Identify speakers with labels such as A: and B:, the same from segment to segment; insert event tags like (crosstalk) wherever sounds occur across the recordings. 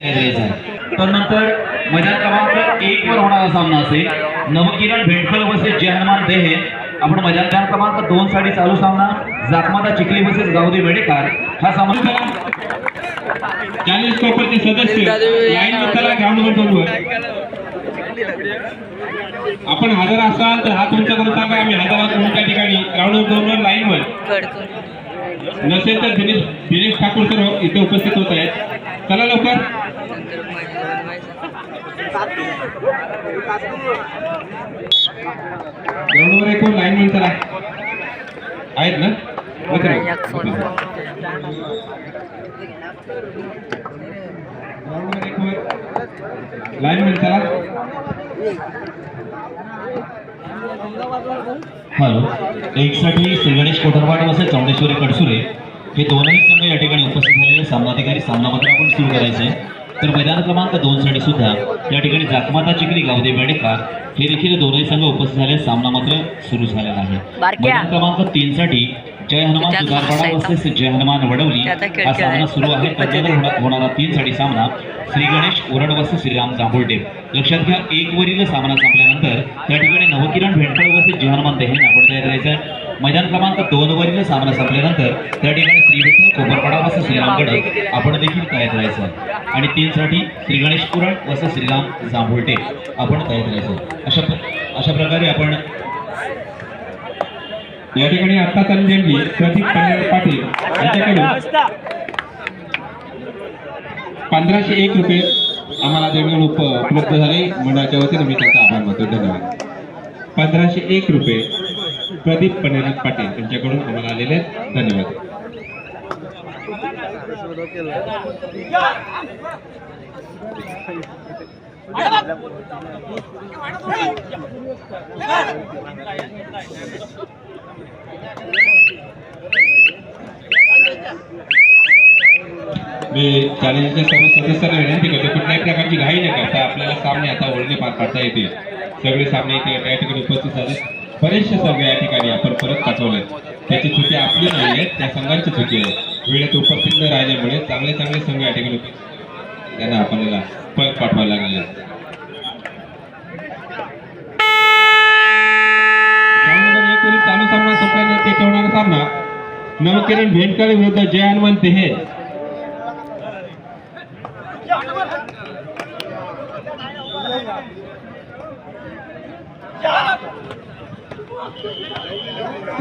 A: त्यानंतर मैदान क्रमांक एक वर होणारा सामना असेल. नवकिरण भेंडकल वर्सेस जयहनुमान देहे. आपण मैदान क्रमांक दोन साठी चालू सामना. जाखमाता चिखली वर्सेस गावदी वेडेकर. हा सामना
B: सदस्य लाईन आपण हजर असाल तर हा तुमचा करून सांगा. आम्ही हजर आहोत तुमच्या ठिकाणी ग्राउंड वर लाईन वर. नसेल तर दिनेश दिनेश ठाकूर सर इथे उपस्थित होत आहेत. चला लवकर. ग्राउंड वर एक लाईन चला आहेत ना? वर. लाईन चला.
A: हॅलो. एक साठी श्री गणेश कोटरवाड वर्सेस चौंडेश्वरी कडसुरे हे दोनही संघ या ठिकाणी उपस्थित झालेले सामनाधिकारी. सामनापत्र आपण सुरू करायचे तर मैदान क्रमांक दोन साठी सुद्धा या ठिकाणी जाकमाता चिखली गावदे बेडेकर हे देखील दोनही संघ उपस्थित झाले सामना मात्र सुरू झालेला आहे. मैदान क्रमांक तीन साठी जय हनुमान
C: हसायचं.
A: वर्सेस जय हनुमान वडवली हा सामना. सुरू आहे त्याच्यावर होणा- होणारा तीन साठी सामना श्री गणेश उरण वर्सेस श्रीराम जांभुर्डे लक्षात घ्या एक वरील सामना संपल्यानंतर त्या ठिकाणी नवकिरण भेंडकळ वर्सेस जय हनुमान देहे आपण तयार करायचं आहे मैदान क्रमांक दोन वरील सामना संपल्यानंतर त्या ठिकाणी श्री विठ्ठल कोपरपाडा वर्सेस श्रीराम गडक आपण देखील तयार करायचं आहे आणि तीन साठी श्री गणेश पुरण वर्सेस श्रीराम जांभुर्टे आपण तयार करायचं आहे अशा अशा प्रकारे आपण
B: या ठिकाणी आता चाललेली प्रदीप कल्याण पाटील यांच्याकडून पंधराशे एक रुपये आम्हाला देणगी उपलब्ध झाले. मंडळाच्या वतीने मी त्यांचा आभार मानतो. धन्यवाद. पंधराशे एक रुपये प्रदीप पन्नारनाथ पाटील यांच्याकडून आम्हाला आलेले आहेत. धन्यवाद. मी चॅलेंजच्या सर्व सदस्यांना विनंती करतो कुठल्याही प्रकारची घाई न करता आपल्याला सामने आता ओळणे पार पाडता येतील. सगळे सामने इथे या ठिकाणी उपस्थित झाले. बरेचसे संघ या ठिकाणी आपण परत पाठवले. त्याची चुकी आपली नाही आहे. त्या संघांची चुकी आहे. वेळेत उपस्थित न राहिल्यामुळे चांगले चांगले संघ या ठिकाणी त्यांना आपल्याला परत पाठवायला लागले. चालू सामना संपल्यानंतर ते ठेवणारा सामना. नवकिरण भेंडकर विरुद्ध जय हनुमान देहे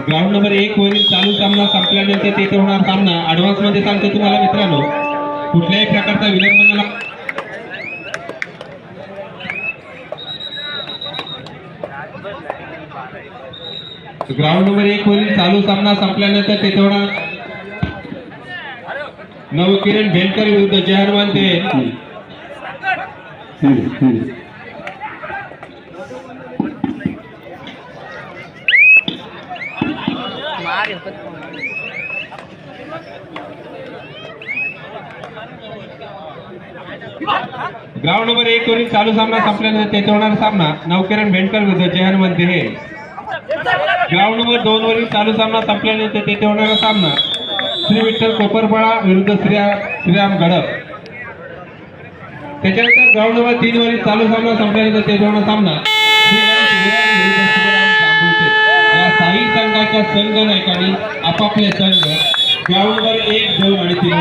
B: ग्राउंड नंबर एक वरील चालू सामना संपल्यानंतर तेथे होणार सामना. ऍडव्हान्समध्ये सांगतो तुम्हाला मित्रांनो. कुठल्याही प्रकारचा विलंब ग्राउंड नंबर एक वरील चालू सामना संपल्यानंतर तेथे होणार नवकिरण भेंडकर विरुद्ध जय मानते ग्राउंड नंबर एक वरील चालू सामना संपल्यानंतर तेथे होणारा सामना नवकिरण भेंडकर विरुद्ध जय हनुमान हे. ग्राउंड नंबर दोन वरील चालू सामना संपल्यानंतर तेथे होणारा सामना श्री विठ्ठल कोपरपाडा विरुद्ध श्री श्रीराम गडप त्याच्यानंतर ग्राउंड नंबर तीन वरील चालू सामना संपल्यानंतर तेथे सामना. श्री या साही संघाच्या संघ नायकांनी आपापले संघ ग्राउंडवर एक दोन आणि तीन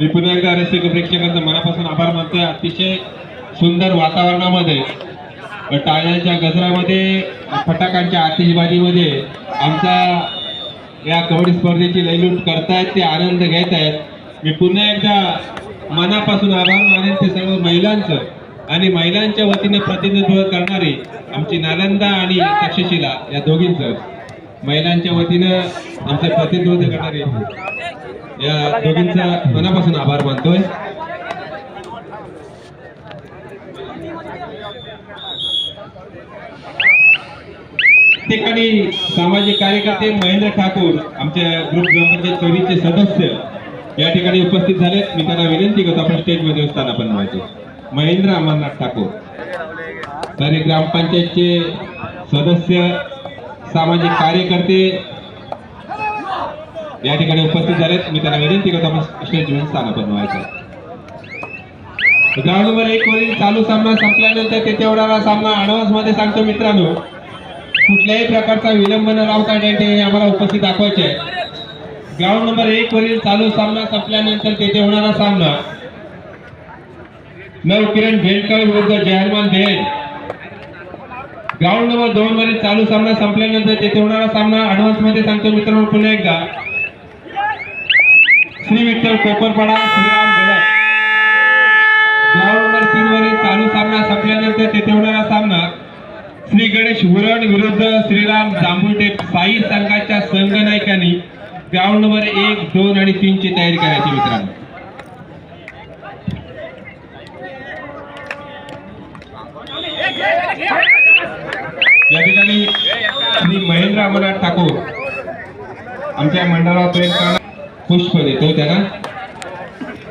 B: मी पुन्हा एकदा रसिक प्रेक्षकांचा मनापासून आभार मानतोय. अतिशय सुंदर वातावरणामध्ये टाळ्यांच्या गजरामध्ये फटाकांच्या आतिषबाजीमध्ये आमचा या कबड्डी स्पर्धेची लयलूट करतायत ते आनंद घेत आहेत मी पुन्हा एकदा मनापासून आभार मानेन ते सर्व महिलांचं आणि महिलांच्या वतीने प्रतिनिधित्व करणारी आमची नालंदा आणि तक्षशिला या दोघींचं. महिलांच्या वतीनं आमचं प्रतिनिधित्व करणारे या दोघींचा मनापासून आभार मानतोय. ठिकाणी सामाजिक कार्यकर्ते महेंद्र ठाकूर आमच्या ग्रुप ग्रामपंचायत चोरीचे सदस्य या ठिकाणी उपस्थित झालेत. मी त्यांना विनंती करतो आपण स्टेजमध्ये स्थान आपण व्हायचे महेंद्र अमरनाथ ठाकूर. तर ग्रामपंचायतचे सदस्य सामाजिक कार्यकर्ते या ठिकाणी उपस्थित झालेत. मी त्यांना विनंती करतो आपण स्टेजमध्ये घेऊन स्थान बनवायचं ग्राउंड नंबर एक वरील चालू सामना संपल्यानंतर तेथे होणारा सामना. अडवान्समध्ये सांगतो मित्रांनो कुठल्याही प्रकारचा विलंब न लावता या आम्हाला उपस्थित दाखवायचे आहे. ग्राउंड नंबर एक वरील चालू सामना संपल्यानंतर तेथे होणारा सामना. नवकिरण भेंडकर विरुद्ध जहरमान भेल. ग्राउंड नंबर दोन वरील चालू सामना संपल्यानंतर तेथे होणारा सामना ऍडव्हान्समध्ये सांगतो मित्रांनो पुन्हा एकदा. श्री विठ्ठल कोपरपाडा श्रीराम गडक ग्राउंड नंबर तीन वरील चालू सामना संपल्यानंतर तेथे होणारा सामना. श्री गणेश हुरण विरुद्ध श्रीराम जांभुटे साई संघाच्या संघनायकांनी ग्राउंड नंबर एक दोन आणि तीन ची तयारी करायची मित्रांनो. या ठिकाणी श्री महेंद्र अमरनाथ ठाकूर आमच्या मंडळावर प्रेम करणार पुष्प देतो त्यांना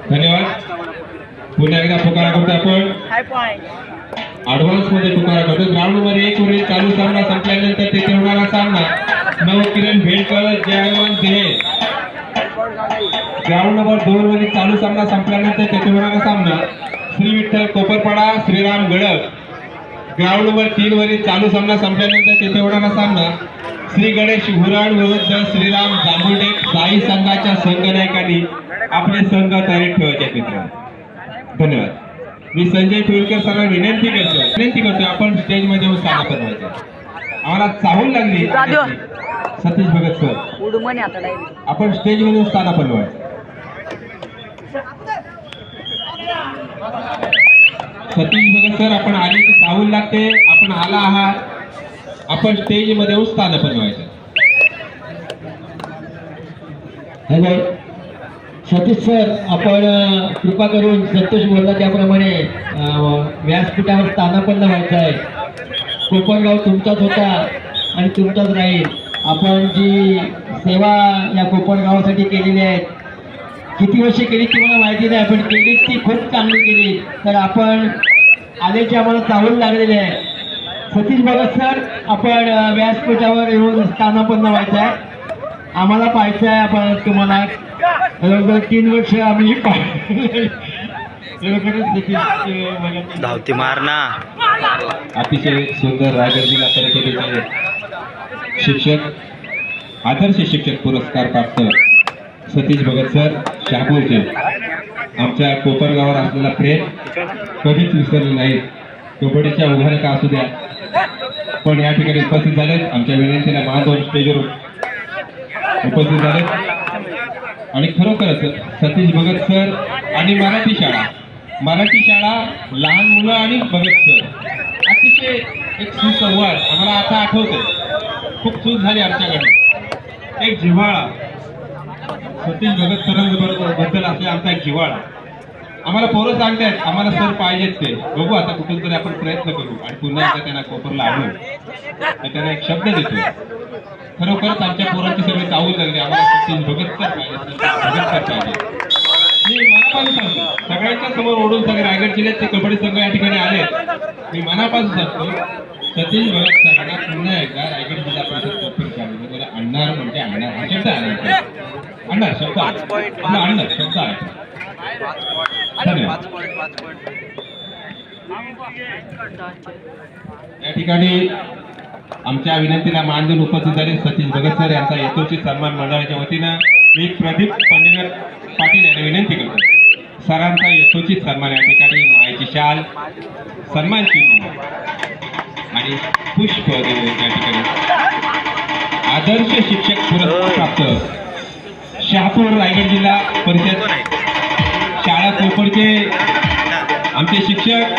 B: धन्यवाद. पुन्हा एकदा पुकारा करतो आपण. ऍडव्हान्समध्ये पुकारा करतो. ग्राउंड नंबर एक वरील चालू सामना संपल्यानंतर तेथे होणारा सामना. नवकिरण भेडकर जयवंत देहे ग्राउंड नंबर दोन वरील चालू सामना संपल्यानंतर तेथे होणारा सामना. श्री विठ्ठल कोपरपाडा श्रीराम गडक. ग्राउंड नंबर तीन वरील चालू सामना संपल्यानंतर तेथे होणारा सामना. श्री गणेश हुराण विरुद्ध श्रीराम जांभुटे साई संघाच्या संघनायकांनी आपले संघ तारीख ठेवायचे मित्र धन्यवाद. मी संजय टोलकर सरांना विनंती करतो. विनंती करतो आपण स्टेजमध्ये येऊन साधा बनवायचं आम्हाला चाहूल लागली. सतीश भगत सर आपण स्टेजमध्ये येऊन साधा बनवायचं सतीश भगत सर आपण आले की चाहूल लागते. आपण आला आहात. आपण स्टेजमध्ये येऊन स्थान बनवायचं
D: हॅलो सतीश सर आपण कृपा करून संतोष बोलला त्याप्रमाणे व्यासपीठावर स्थानापन्न व्हायचं आहे कोपरगाव तुमचाच होता आणि तुमचाच राहील. आपण जी सेवा या कोपरगावासाठी केलेली आहे किती वर्षे केली ती मला माहिती नाही आपण केली ती खूप चांगली केली. तर आपण आल्याचे आम्हाला चावून लागलेले आहे. सतीश भगत सर आपण व्यासपीठावर येऊन स्थानापन्न व्हायचं आहे आम्हाला पाहायचं आहे आपण तुम्हाला जवळजवळ तीन वर्ष आम्ही
E: धावती मार ना.
B: अतिशय सुंदर रायगड जिल्हा परिषदेचे शिक्षक आदर्श शिक्षक पुरस्कार प्राप्त सतीश भगत सर शहापूरचे. आमच्या कोपरगावावर असलेला प्रेम कधीच विसरले नाहीत कबड्डीच्या उभाऱ्या का असू द्या. पण या ठिकाणी उपस्थित झालेत आमच्या विनंतीला महादोन स्टेजवर उपस्थित झालेत. आणि खरोखरच सतीश भगत सर आणि मराठी शाळा. मराठी शाळा लहान मुलं आणि भगत सर. अतिशय एक सुसंवाद आम्हाला आता आठवतो खूप चूक झाली आमच्याकडे. एक जिव्हाळा. सतीश भगत सरांबद्दल असले आमचा एक जिव्हाळा. आम्हाला पोरं सांगतायत आम्हाला सर पाहिजेत ते. बघू आता कुठून तरी आपण प्रयत्न करू. आणि पुन्हा एकदा त्यांना कोपरला आणू तर त्यांना एक शब्द देतो. खरोखरच आमच्या पोरांची सगळी चावूल लागली आम्हाला सतीश भगत सर पाहिजे सतीश भगत सर पाहिजे मी मनापासून सांगतो. सगळ्यांच्या समोर ओढून सगळे रायगड जिल्ह्याचे कबड्डी संघ या ठिकाणी आले. मी मनापासून सांगतो सतीश भगत सरांना पुन्हा एकदा रायगड जिल्हा परिषद कोपर शाळेमध्ये आणणार म्हणजे आणणार हा शब्द आला इथे. आणणार शब्द आणणार शब्द आहे या ठिकाणी आमच्या विनंतीला मान देऊन उपस्थित झाले. सतीश भगत सर यांचा यथोचित सन्मान मंडळाच्या वतीनं मी प्रदीप पंढरीनाथ पाटील यांना विनंती करतो. सरांचा यथोचित सन्मान या ठिकाणी मायेची शाल सन्मान चिन्ह आणि पुष्प या ठिकाणी आदर्श शिक्षक पुरस्कार प्राप्त. शहापूर रायगड जिल्हा परिषद या कोपरचे आमचे शिक्षक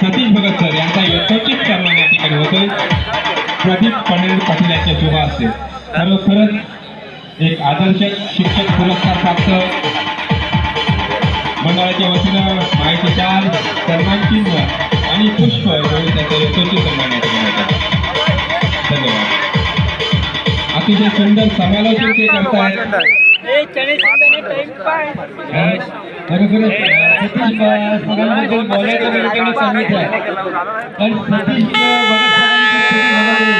B: सतीश भगत सर यांचा यथोचित सन्मान या ठिकाणी होतोय. प्रदीप पंडित पाटील यांच्या शोभा असते. खरोखरच एक आदर्श शिक्षक पुरस्कार प्राप्त मंडळाच्या वतीनं माहिती चार सन्मान चिन्ह आणि पुष्प देऊन त्याचा यथोचित सन्मान या ठिकाणी होतो धन्यवाद. अतिशय सुंदर समालोचन ते करतात
D: खरोखरच सतीश ब- सरांबद्दल बोलायचं म्हणजे तेवढं कमीच आहे पण सतीश अ, भगत सरांची छोटी घडामोडी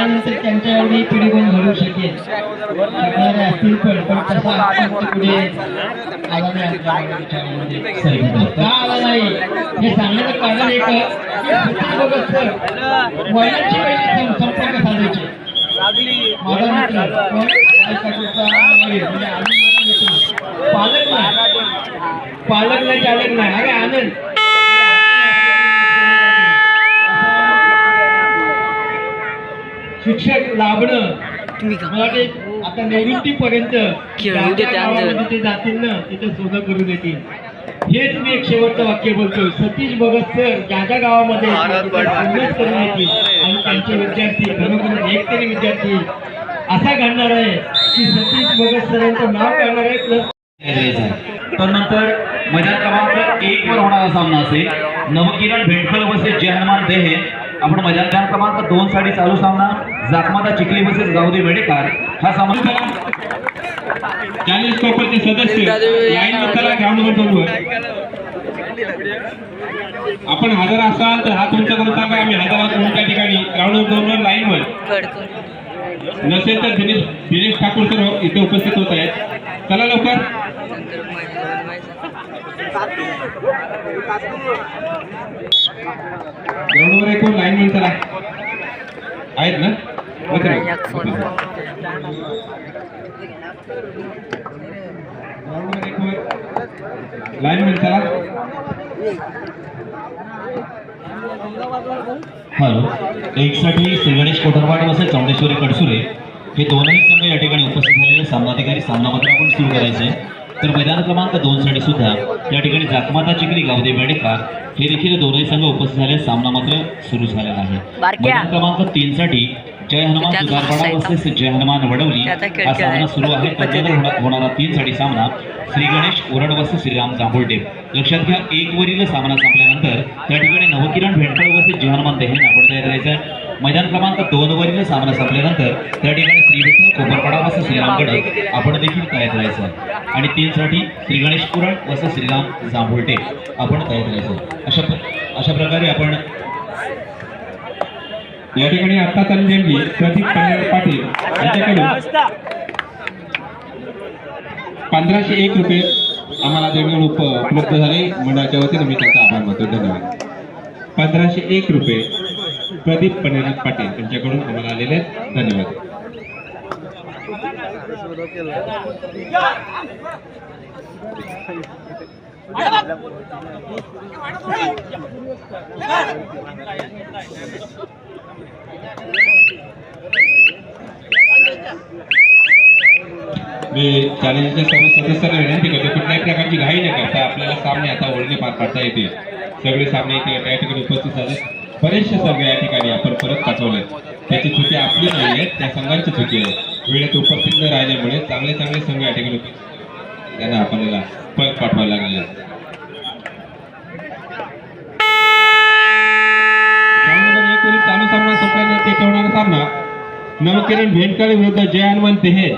D: नंतर त्यांच्या एवढी पिढी कोण घडू शकेल शकणारे असतील पण पण तसा आपण पुढे आला नाही आपल्या विचारामध्ये.
A: सर
D: का आला नाही हे सांगण्याचं कारण एक आहे की सचिन भगत सर वडिलांशी पहिले सं- संपर्क साधायचे माझा मित्र पालक नाही पालक नाही चालक नाही अरे आनंद शिक्षक लाभणं मला वाटते आता निवृत्तीपर्यंत
C: खेळू दे
D: ज्या
C: त्यांचं.
D: गावामध्ये ते जातील ना तिथे सोनं करून येतील हेच मी एक शेवटचं वाक्य बोलतो सतीश भगत सर ज्या ज्या गावामध्ये आणि त्यांचे विद्यार्थी खरोखर एक तरी विद्यार्थी. असा घडणार आहे की सतीश भगत सरांचं नाव करणार आहे. प्लस
A: तर नंतर मैदान क्रमांक एक वर होणारा सामना असेल. नवकिरण भेंडकल वर्सेस जय हनुमान देहे. आपण मैदान क्रमांक दोन साठी चालू सामना. जाकमाता चिखली वर्सेस गावदे वेडेकर. हा सामना
B: चॅलेंज कोपरचे सदस्य. लाईन चला दोनवर आपण हजर असाल तर हा तुमच्याकडून सांगा आम्ही हजर आहोत म्हणून त्या ठिकाणी. ग्राउंड वर दोनवर लाईन वर.
C: कडकड
B: नसेल तर दिनेश दिनेश ठाकूर सर हो इथे उपस्थित होत आहेत. चला लवकर. ग्राउंडवर एक लाईन वर चला आहेत ना? ओके
C: एक
B: लाईन वर चला
A: हॅलो. एक साठी श्री गणेश कोटरवाड वर्सेस चौंडेश्वरी कडसुरे हे दोनही संघ या ठिकाणी उपस्थित झालेले सामनाधिकारी सामनापत्र आपण सुरू करायचे तर मैदान क्रमांक दोन साठी सुद्धा या ठिकाणी जाकमाता चिखली गावदे बेडेकर हे देखील दोनही संघ उपस्थित झाले सामना मात्र सुरू झालेला आहे. मैदान क्रमांक तीन साठी जय हनुमान
C: हसायचा.
A: वर्सेस जय हनुमान वडवली. हा सामना. सुरू आहे. (laughs) होणा- होणारा तीन साठी सामना. श्री गणेश उरड वर्सेस श्रीराम जांभुळटे. लक्षात घ्या एक वरील सामना संपल्यानंतर त्या ठिकाणी नवकिरण भेंडकळ वर्सेस जय हनुमान देहे आपण तयार करायचं आहे मैदान क्रमांक दोन वरील सामना संपल्यानंतर त्या ठिकाणी श्री विठ्ठल कोपरपाडा वर्सेस श्रीराम गडक आपण देखील तयार करायचं. आहे आणि तीन साठी श्री गणेश पुरण वर्सेस श्रीराम जांभुळटे आपण तयार करायचं. अशा अशा प्रकारे आपण
B: या ठिकाणी आता चालू प्रदीप पाटील यांच्याकडून पंधराशे एक रुपये आम्हाला देणगी उपलब्ध झाले. मंडळाच्या वतीने मी त्यांचा आभार मानतो. धन्यवाद. पंधराशे एक रुपये प्रदीप पन्नास पाटील यांच्याकडून आम्हाला आलेले आहेत. धन्यवाद. मी चॅलेंजच्या सर्व सदस्यांना विनंती करतो कुठल्याही प्रकारची घाई न करता आपल्याला सामने आता ओळणे पार पाडता येतील. सगळे सामने इथे त्या ठिकाणी उपस्थित झाले. बरेचसे संघ या ठिकाणी आपण परत पाठवले. त्याची चुकी आपली नाही आहे त्या संघांची चुकी आहे. वेळेत उपस्थित न राहिल्यामुळे चांगले चांगले संघ या ठिकाणी त्यांना आपल्याला परत पाठवायला लागले. संपल्यानंतर तेथे होणारा सामना. नवकिरण भेंडकळे विरुद्ध जय हनुमान देहे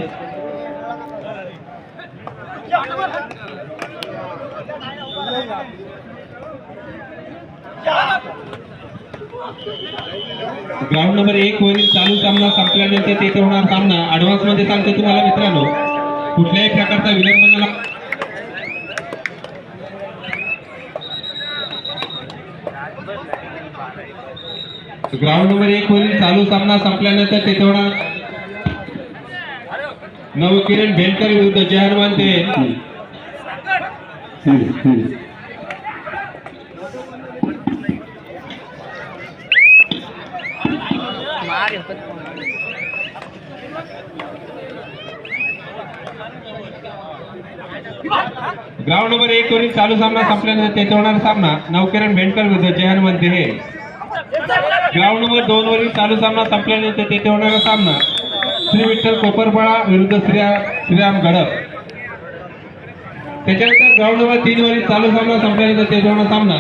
B: ग्राउंड नंबर एक वरील चालू सामना संपल्यानंतर तेथे होणार सामना. ऍडव्हान्समध्ये सांगतो तुम्हाला मित्रांनो. कुठल्याही प्रकारचा विलंबनाला राऊंड नंबर एक होईल चालू सामना संपल्यानंतर तेथे होणार नवकिरण भेंडकर विरुद्ध जय हनुमान ते ग्राउंड नंबर एक वरील चालू सामना संपल्यानंतर तेथे होणार सामना नवकिरण भेंडकर विरुद्ध जय हनुमान हे. ग्राउंड नंबर दोन वरील चालू सामना संपल्यानंतर तेथे होणारा सामना. श्री विठ्ठल कोपरपाळा विरुद्ध श्री श्रीराम गडप त्याच्यानंतर ग्राउंड नंबर तीन वरील चालू सामना संपल्यानंतर तेथे होणारा सामना.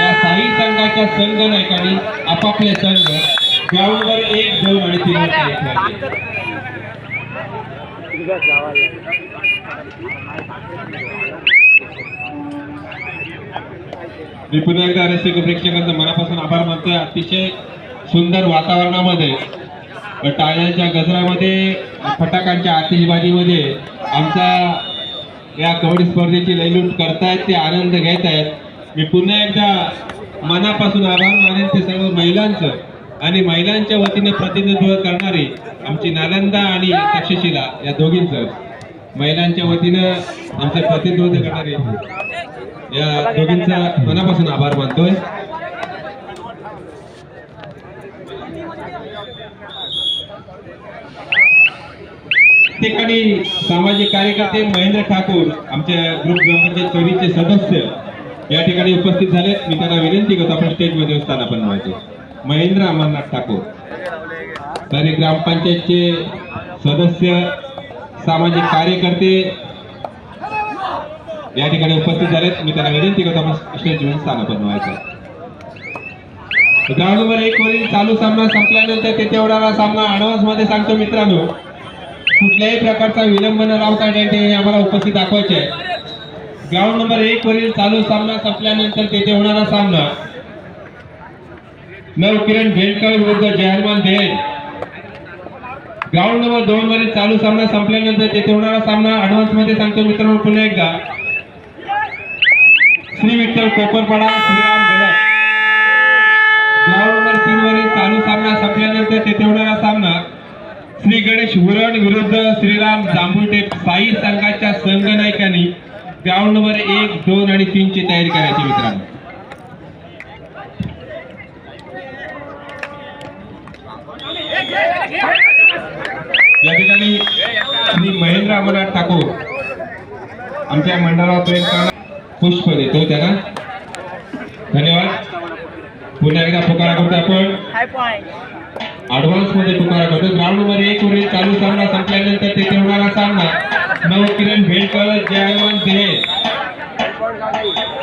B: या साई संघाच्या संघ नायकांनी आपापले संघ ग्राउंडवर एक दोन आणि तीन वर मी पुन्हा एकदा रसिक प्रेक्षकांचा मनापासून आभार मानतोय. अतिशय सुंदर वातावरणामध्ये टाळ्यांच्या गजरामध्ये फटाकांच्या आतिषबाजीमध्ये आमचा या कबड्डी स्पर्धेची लयलूट करतायत ते आनंद घेत आहेत मी पुन्हा एकदा मनापासून आभार मानेन ते सर्व महिलांचं आणि महिलांच्या वतीने प्रतिनिधित्व करणारी आमची नालंदा आणि तक्षशिला या दोघींचं. महिलांच्या वतीनं आमचं प्रतिनिधित्व करणारे या दोघींचा मनापासून आभार मानतोय. ठिकाणी सामाजिक कार्यकर्ते महेंद्र ठाकूर आमच्या ग्रुप ग्रामपंचायत चोरीचे सदस्य या ठिकाणी उपस्थित झालेत. मी त्यांना विनंती करतो आपण स्टेजमध्ये स्थान आपण व्हायचे महेंद्र अमरनाथ ठाकूर. तर ग्रामपंचायतचे सदस्य सामाजिक कार्यकर्ते या ठिकाणी उपस्थित झालेत. मी त्यांना विनंती करतो आपण स्टेजवर स्थान बनवायचं ग्राउंड नंबर एक वरील चालू सामना संपल्यानंतर तेथे होणारा सामना ऍडव्हान्समध्ये सांगतो मित्रांनो. कुठल्याही प्रकारचा विलंब न लावता हे आम्हाला उपस्थित दाखवायचे आहे. ग्राउंड नंबर एक वरील चालू सामना संपल्यानंतर तेथे होणारा सामना. नव किरण भेंडकर विरुद्ध जयहरमान देव ग्राउंड नंबर दोन वरील चालू सामना संपल्यानंतर तेथे होणारा सामना ऍडव्हान्समध्ये सांगतो मित्रांनो पुन्हा एकदा. श्री विठ्ठल कोपरपाडा श्रीराम गडक ग्राउंड नंबर तीन वरील चालू सामना संपल्यानंतर तेथे होणारा सामना. श्री गणेश उरण विरुद्ध श्रीराम जांभुटे साई संघाच्या संघनायकांनी ग्राउंड नंबर एक दोन आणि तीन ची तयारी करायची मित्रांनो. या ठिकाणी श्री महेंद्र अमरनाथ ठाकूर आमच्या मंडळावर प्रेम करणार. पुष्प देतो त्यांना धन्यवाद. पुन्हा एकदा पुकारा करतो आपण. ऍडव्हान्समध्ये पुकारा करतो. ग्राउंड नंबर एक वरील चालू सामना संपल्यानंतर तेथे होणारा सामना. नव किरण भेडकर जयवंत देह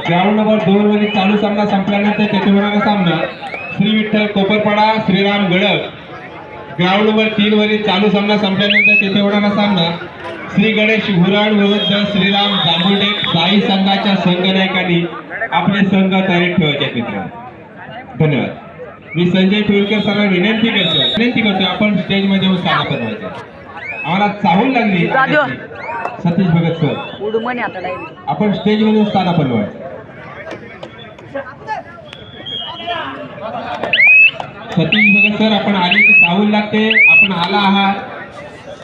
B: ग्राउंड नंबर दोन वरील चालू सामना संपल्यानंतर तेथे होणारा सामना. श्री विठ्ठल कोपरपाडा श्रीराम गडक. ग्राउंड नंबर तीन वरील चालू सामना संपल्यानंतर तेथे होणारा सामना. श्री गणेश हुराड विरुद्ध श्रीराम जांभुडे साई संघाच्या संघनायकांनी आपले संघ तयारीत ठेवायचे मित्रांनो. धन्यवाद. मी संजय टोलकर सरांना विनंती करतो. विनंती करतो आपण स्टेजमध्ये येऊन स्थान बनवायचं आम्हाला चाहूल लागली. सतीश भगत सर. आपण स्टेजमध्ये येऊन स्थान बनवायचं सतीश भगत सर आपण आले की चाहूल लागते. आपण आला आहात.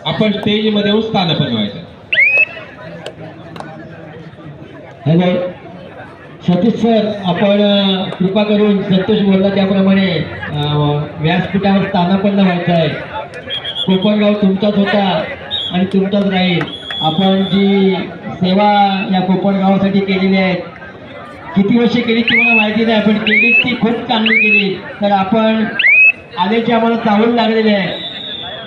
B: आपण स्टेजमध्ये येऊन स्थान बनवायचं.
D: हॅलो सतीश सर आपण कृपा करून संतोष बोलला त्याप्रमाणे व्यासपीठावर स्थानापन्न व्हायचं आहे कोकणगाव तुमचाच होता आणि तुमचाच राहील. आपण जी सेवा या कोकणगावासाठी केलेली आहे किती वर्षे केली तुम्हाला माहिती नाही पण केली ती खूप चांगली केली. तर आपण आल्याचे आम्हाला चावून लागलेले आहे.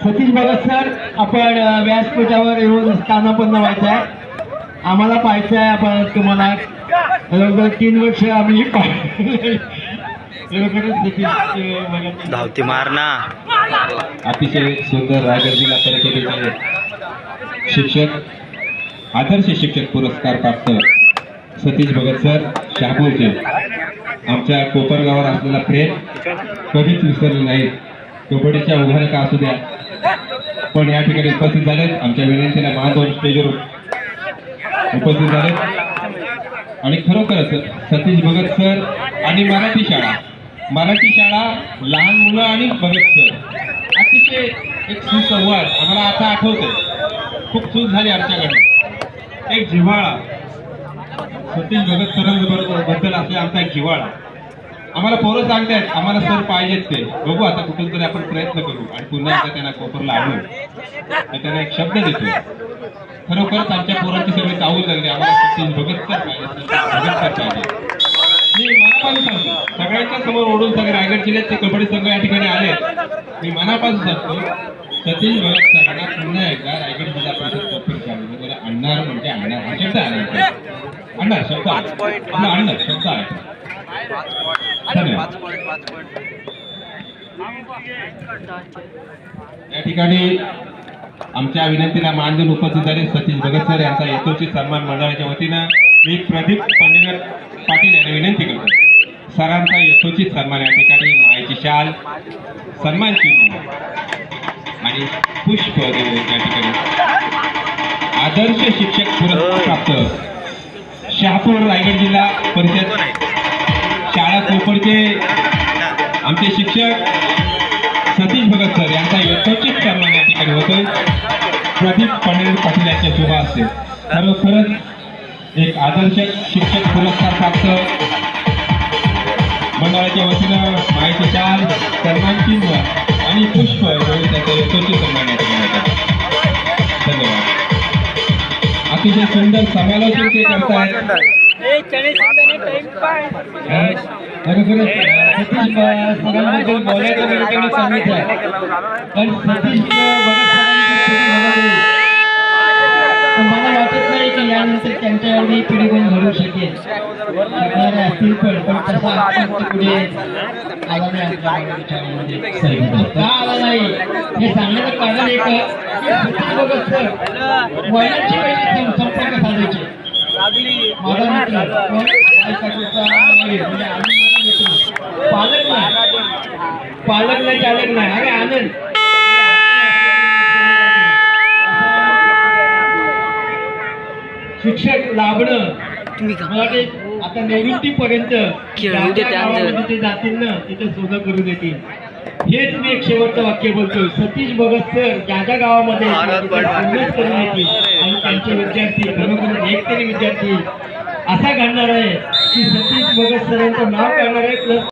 D: सतीश भगत सर आपण व्यासपीठावर येऊन स्थानापन्न व्हायचं आहे. आम्हाला पाहायचं आहे आपण तुम्हाला जवळजवळ तीन वर्ष आम्ही
C: धावती मार ना
B: अतिशय सुंदर रायगड जिल्हा परिषदेचे शिक्षक आदर्श शिक्षक पुरस्कार प्राप्त. सतीश भगत सर शहापूरचे. आमच्या कोपरगावावर असलेला प्रेम कधीच विसरले नाही. कबड्डीच्या उभारण्या का असू द्या. पण या ठिकाणी उपस्थित झालेत. आमच्या विनंतीला महादोन स्टेजवर उपस्थित झालेत. आणि खरोखरच सतीश भगत सर आणि मराठी शाळा. मराठी शाळा लहान मुलं आणि भगत सर. अतिशय एक सुसंवाद आम्हाला आता आठवतो खूप चूक झाली आमच्याकडे. एक जिव्हाळा. सतीश भगत सरांबद्दल असले आमचा एक जिव्हाळा. आम्हाला पोरं सांगतायत आम्हाला सर पाहिजेत ते. बघू आता कुठून तरी आपण प्रयत्न करू. आणि पुन्हा एकदा त्यांना कोपरला आणू आणि त्यांना एक शब्द देतो. खरोखरच आमच्या पोरांची सगळी चावूल लागली आम्हाला भगत सर पाहिजे भगत सर पाहिजे. मी मनापासून सांगतो सगळ्यांच्या समोर ओढून सगळे रायगड जिल्ह्याचे कबड्डी संघ या ठिकाणी आले. मी मनापासून सांगतो सतीश भगत सरांना पुन्हा एकदा रायगड जिल्हा परिषद कप खेळावी मला आणणार म्हणजे आणणार. हा शब्द इथे. आणणार शब्द आणणार शब्द आहे धन्यवाद या ठिकाणी आमच्या विनंतीला मान देऊन उपस्थित झाले. सतीश भगत सर यांचा यथोचित सन्मान मंडळाच्या वतीनं मी प्रदीप पंढरीनाथ पाटील यांना विनंती करतो. सरांचा यथोचित सन्मान या ठिकाणी मायेची शाल सन्मान चिन्ह आणि पुष्प या ठिकाणी आदर्श शिक्षक पुरस्कार प्राप्त. शहापूर रायगड जिल्हा परिषद शाळा कोपरचे आमचे शिक्षक सतीश भगत सर यांचा यथोचित सन्मान या ठिकाणी होतोय. प्रदीप पंडित पाटील यांच्या शुभ असते खरोखरच एक आदर्श शिक्षक पुरस्कार प्राप्त. मंडळाच्या वतीनं माहिती चार सन्मान चिन्ह आणि पुष्प म्हणून त्याचं यथोचित सन्मान या ठिकाणी धन्यवाद. अतिशय सुंदर समालोचन ते करतायत.
D: खरोखरच सतीश सरांबद्दल बोलायचं आहे पण सतीश मला वाटत नाही की यानंतर त्यांच्या एवढी पिढी कोण घडू शकेल. असतील पण पण तसा आपण पुढे आला नाही का आला नाही हे सांगण्याचं कारण एक सतीश भगत सर. संपर्क साधायचे माझा मित्र पालक नाही पालक नाही चालक नाही अरे आनंद शिक्षक लाभणं
C: तुम्ही
D: मला वाटते आता निवृत्तीपर्यंत
C: खेळू
D: ते जातील ना तिथे सोनं करून देतील हेच मी एक शेवटचं वाक्य बोलतो सतीश भगत सर ज्या ज्या गावामध्ये आणि त्यांचे विद्यार्थी खरोखर एक तरी विद्यार्थी असा घडणार आहे की सतीश भगत सरांचं नाव करणार आहे प्लस